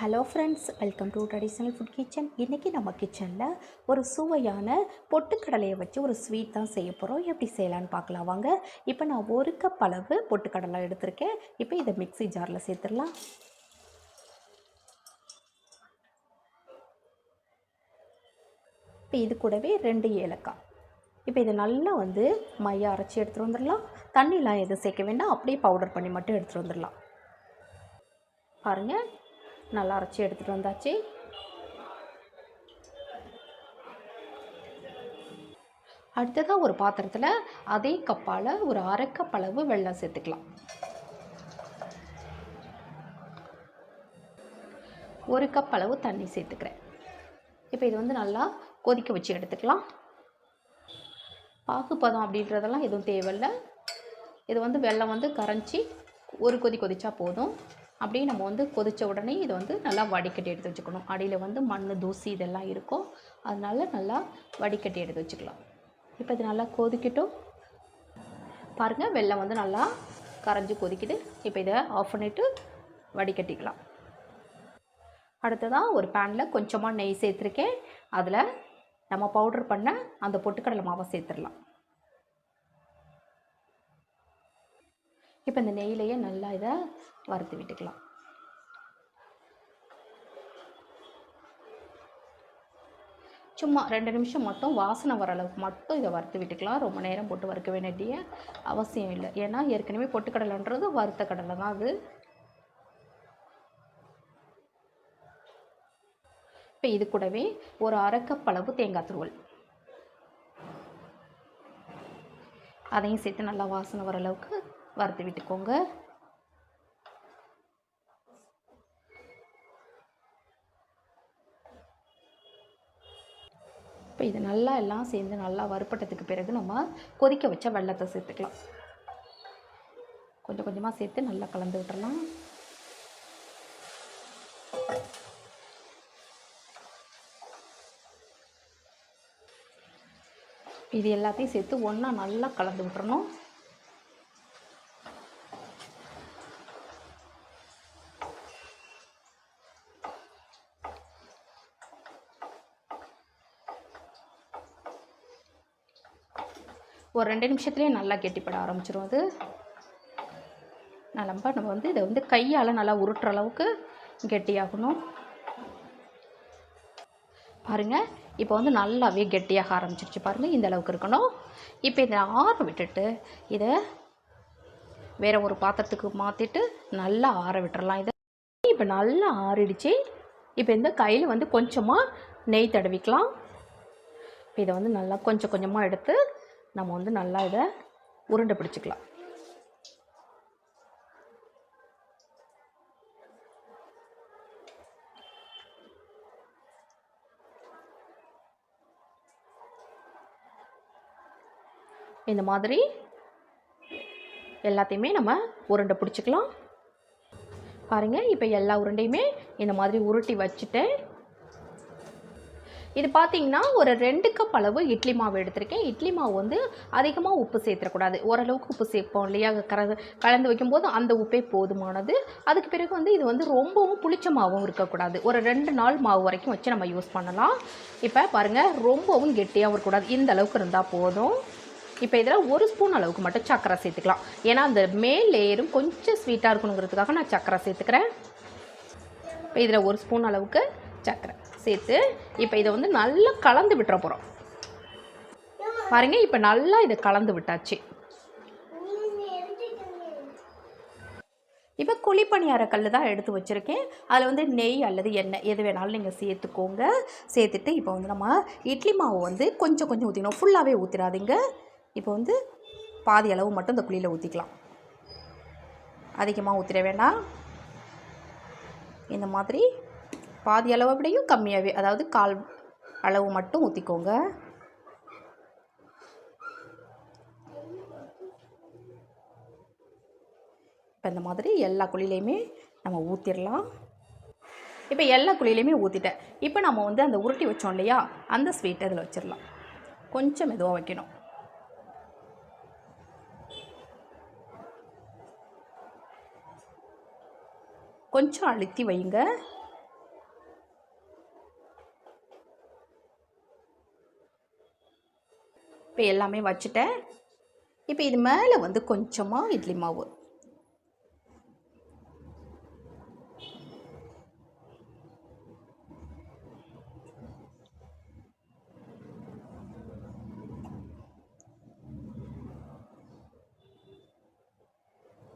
Hello friends welcome to traditional food kitchen இன்றைக்கி நம்ம கிச்சனில் ஒரு சுவையான பொட்டுக்கடலையை வச்சு ஒரு ஸ்வீட் தான் செய்ய போகிறோம் எப்படி செய்யலான்னு பார்க்கலாம் வாங்க. இப்போ நான் ஒரு கப் அளவு பொட்டுக்கடலை எடுத்திருக்கேன். இப்போ இதை மிக்ஸி ஜாரில் சேர்த்துடலாம். இப்போ இது கூடவே ரெண்டு ஏலக்காய். இப்போ இதை நல்லா வந்து மைய அரைச்சி எடுத்துகிட்டு வந்துடலாம். தண்ணிலாம் எதுவும் சேர்க்க வேண்டாம். அப்படியே பவுடர் பண்ணி மட்டும் எடுத்துகிட்டு வந்துடலாம். பாருங்கள் நல்லா அரைச்சி எடுத்துகிட்டு வந்தாச்சு. அடுத்ததாக ஒரு பாத்திரத்தில் அதே கப்பால் ஒரு அரைக்கப்பளவு வெள்ளம் சேர்த்துக்கலாம். ஒரு கப் அளவு தண்ணி சேர்த்துக்கிறேன். இப்போ இது வந்து நல்லா கொதிக்க வச்சு எடுத்துக்கலாம். பாகுப்பதம் அப்படின்றதெல்லாம் எதுவும் தேவையில்லை. இது வந்து வெல்லம் வந்து கரைஞ்சி ஒரு கொதி கொதிச்சா போதும். அப்படியே நம்ம வந்து கொதித்த உடனே இதை வந்து நல்லா வடிகட்டி எடுத்து வச்சுக்கணும். அடியில் வந்து மண் தூசி இதெல்லாம் இருக்கும் அதனால் நல்லா வடிகட்டி எடுத்து வச்சுக்கலாம். இப்போ இது நல்லா கொதிக்கட்டும். பாருங்கள் வெள்ளம் வந்து நல்லா கரைஞ்சி கொதிக்குது. இப்போ இதை ஆஃப் பண்ணிவிட்டு வடிகட்டிக்கலாம். அடுத்ததாக ஒரு பேனில் கொஞ்சமாக நெய் சேர்த்துருக்கேன். அதில் நம்ம பவுடர் பண்ண அந்த பொட்டுக்கடலை மாவை சேர்த்துடலாம் இப்போ இந்த நெய்யிலையே நல்லா இதை வறுத்து விட்டுக்கலாம். சும்மா ரெண்டு நிமிஷம் மட்டும் வாசனை வர அளவுக்கு மட்டும் இதை வறுத்து விட்டுக்கலாம். ரொம்ப நேரம் போட்டு வறுக்க வேண்டிய அவசியம் இல்லை. ஏன்னா ஏற்கனவே பொட்டுக்கடலைன்றது வறுத்த கடலை தான் அது. இப்போ இது கூடவே ஒரு அரைக்கப்பளவு தேங்காய் துருவல். அதையும் சேர்த்து நல்லா வாசனை வர அளவுக்கு வறுத்து விட்டுக்கோங்க. இப்போ இது நல்லா எல்லாம் சேர்ந்து நல்லா வறுப்பட்டதுக்கு பிறகு நம்ம கொதிக்க வச்ச வெள்ளத்தை சேர்த்துக்கலாம். கொஞ்சம் கொஞ்சமாக சேர்த்து நல்லா கலந்து விட்டுறலாம். இது எல்லாத்தையும் சேர்த்து ஒன்றா நல்லா கலந்து விட்டுறணும். ஒரு ரெண்டு நிமிஷத்துலேயே நல்லா கெட்டிப்பட ஆரம்பிச்சிடும் அது. நல்லா நம்ம வந்து இதை வந்து கையால் நல்லா உருட்டுற அளவுக்கு கெட்டியாகணும். பாருங்கள் இப்போ வந்து நல்லாவே கெட்டியாக ஆரம்பிச்சிருச்சு பாருங்கள் இந்த அளவுக்கு இருக்கணும். இப்போ இதை ஆற விட்டுட்டு இதை வேறு ஒரு பாத்திரத்துக்கு மாற்றிட்டு நல்லா ஆற விட்டுறலாம். இதை இப்போ நல்லா ஆறிடுச்சு. இப்போ இந்த கையில் வந்து கொஞ்சமாக நெய் தடவிக்கலாம். இப்போ இதை வந்து நல்லா கொஞ்சம் கொஞ்சமாக எடுத்து நம்ம வந்து நல்லா இதை உருண்டை பிடிச்சிக்கலாம். இந்த மாதிரி எல்லாத்தையுமே நம்ம உருண்டை பிடிச்சிக்கலாம். பாருங்கள் இப்போ எல்லா உருண்டையுமே இந்த மாதிரி உருட்டி வச்சுட்டு இது பார்த்தீங்கன்னா ஒரு ரெண்டு கப் அளவு இட்லி மாவு எடுத்திருக்கேன். இட்லி மாவு வந்து அதிகமாக உப்பு சேர்த்துடக்கூடாது. ஓரளவுக்கு உப்பு சேர்ப்போம் இல்லையா? கர கலந்து வைக்கும்போது அந்த உப்பே போதுமானது. அதுக்கு பிறகு வந்து இது வந்து ரொம்பவும் புளிச்ச மாவும் இருக்கக்கூடாது. ஒரு ரெண்டு நாள் மாவு வரைக்கும் வச்சு நம்ம யூஸ் பண்ணலாம். இப்போ பாருங்கள் ரொம்பவும் கெட்டியாகவும் இருக்கக்கூடாது. இந்த அளவுக்கு இருந்தால் போதும். இப்போ இதில் ஒரு ஸ்பூன் அளவுக்கு மட்டும் சக்கரை சேர்த்துக்கலாம். ஏன்னா அந்த மேல் லேயரும் கொஞ்சம் ஸ்வீட்டாக இருக்கணுங்கிறதுக்காக நான் சக்கரை சேர்த்துக்கிறேன். இப்போ இதில் ஒரு ஸ்பூன் அளவுக்கு சக்கரை சேர்த்து இப்போ இதை வந்து நல்லா கலந்து விட்டுற போகிறோம் பாருங்கள் இப்போ நல்லா இதை கலந்து விட்டாச்சு. இப்போ குழிப்பணியார கல் தான் எடுத்து வச்சுருக்கேன். அதில் வந்து நெய் அல்லது எண்ணெய் எது வேணாலும் நீங்கள் சேர்த்துக்கோங்க. சேர்த்துட்டு இப்போ வந்து நம்ம இட்லி மாவு வந்து கொஞ்சம் கொஞ்சம் ஊற்றிக்கணும் ஃபுல்லாகவே ஊற்றிடாதீங்க இப்போ வந்து பாதி அளவு மட்டும் இந்த குழியில் ஊற்றிக்கலாம் அதிகமாக ஊற்றிட வேண்டாம். இந்த மாதிரி பாதி அளவை விடையும் கம்மியாகவே அதாவது கால் அளவு மட்டும் ஊற்றிக்கோங்க இப்போ இந்த மாதிரி எல்லா குழிலையுமே நம்ம ஊற்றிடலாம் இப்போ எல்லா குழிலையுமே ஊற்றிட்டேன் இப்போ நம்ம வந்து அந்த உருட்டி வச்சோம் இல்லையா அந்த ஸ்வீட்டை அதில் வச்சிடலாம் கொஞ்சம் மெதுவாக வைக்கணும். கொஞ்சம் அழுத்தி வைங்க. இப்போ எல்லாமே வச்சுட்டேன். இப்போ இது மேலே வந்து கொஞ்சமாக இட்லி மாவு.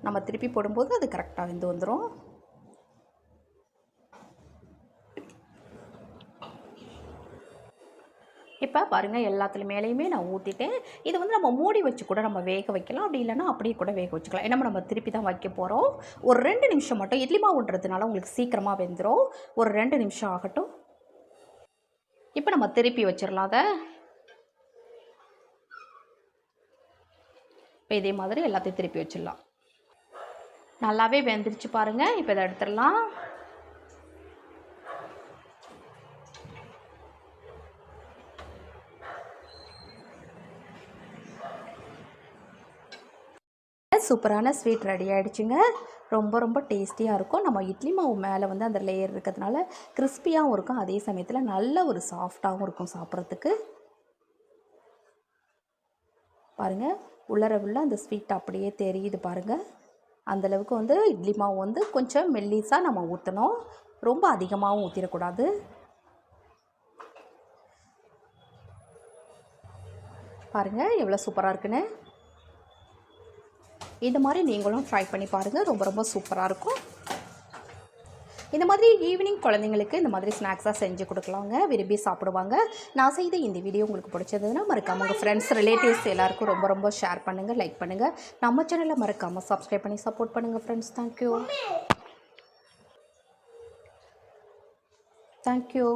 நம்ம திருப்பி போடும்போது அது கரெக்டாக வந்து வந்துடும் இப்போ பாருங்கள் எல்லாத்துல மேலேயுமே நான் ஊற்றிட்டேன் இது வந்து நம்ம மூடி வச்சு கூட நம்ம வேக வைக்கலாம். அப்படி இல்லைனா அப்படியே கூட வேக வச்சுக்கலாம். ஏன்னா நம்ம திருப்பி தான் வைக்க போகிறோம் ஒரு ரெண்டு நிமிஷம் மட்டும் இட்லி மாவுன்றதுனால உங்களுக்கு சீக்கிரமாக வெந்துடும் ஒரு ரெண்டு நிமிஷம் ஆகட்டும். இப்போ நம்ம திருப்பி வச்சிடலாம் அதை. இப்போ இதே மாதிரி எல்லாத்தையும் திருப்பி வச்சிடலாம். நல்லாவே வெந்துருச்சு பாருங்கள் இப்போ இதை எடுத்துடலாம். சூப்பரான ஸ்வீட் ரெடி ஆகிடுச்சுங்க ரொம்ப ரொம்ப டேஸ்டியாக இருக்கும். நம்ம இட்லி மாவு மேலே வந்து அந்த லேயர் இருக்கிறதுனால கிறிஸ்பியாகவும் இருக்கும். அதே சமயத்தில் நல்ல ஒரு சாஃப்டாகவும் இருக்கும் சாப்பிட்றதுக்கு. பாருங்கள் உள்ளர உள்ள அந்த ஸ்வீட் அப்படியே தெரியுது பாருங்கள் அந்தளவுக்கு வந்து இட்லி மாவு வந்து கொஞ்சம் மெல்லிஸாக நம்ம ஊற்றணும் ரொம்ப அதிகமாகவும் ஊற்றிடக்கூடாது பாருங்கள் எவ்வளோ சூப்பராக இருக்குன்னு. இந்த மாதிரி நீங்களும் ட்ரை பண்ணி பாருங்கள் ரொம்ப ரொம்ப சூப்பராக இருக்கும். இந்த மாதிரி ஈவினிங் குழந்தைங்களுக்கு இந்த மாதிரி ஸ்நாக்ஸாக செஞ்சு கொடுக்கலாங்க. விரும்பி சாப்பிடுவாங்க. நான் செய்த இந்த வீடியோ உங்களுக்கு பிடிச்சதுன்னா மறக்காமல் உங்கள் ஃப்ரெண்ட்ஸ் ரிலேட்டிவ்ஸ் எல்லாருக்கும் ரொம்ப ரொம்ப ஷேர் பண்ணுங்கள் லைக் பண்ணுங்கள் நம்ம சேனலில் மறக்காமல் சப்ஸ்கிரைப் பண்ணி சப்போர்ட் பண்ணுங்கள் ஃப்ரெண்ட்ஸ் தேங்க்யூ தேங்க்யூ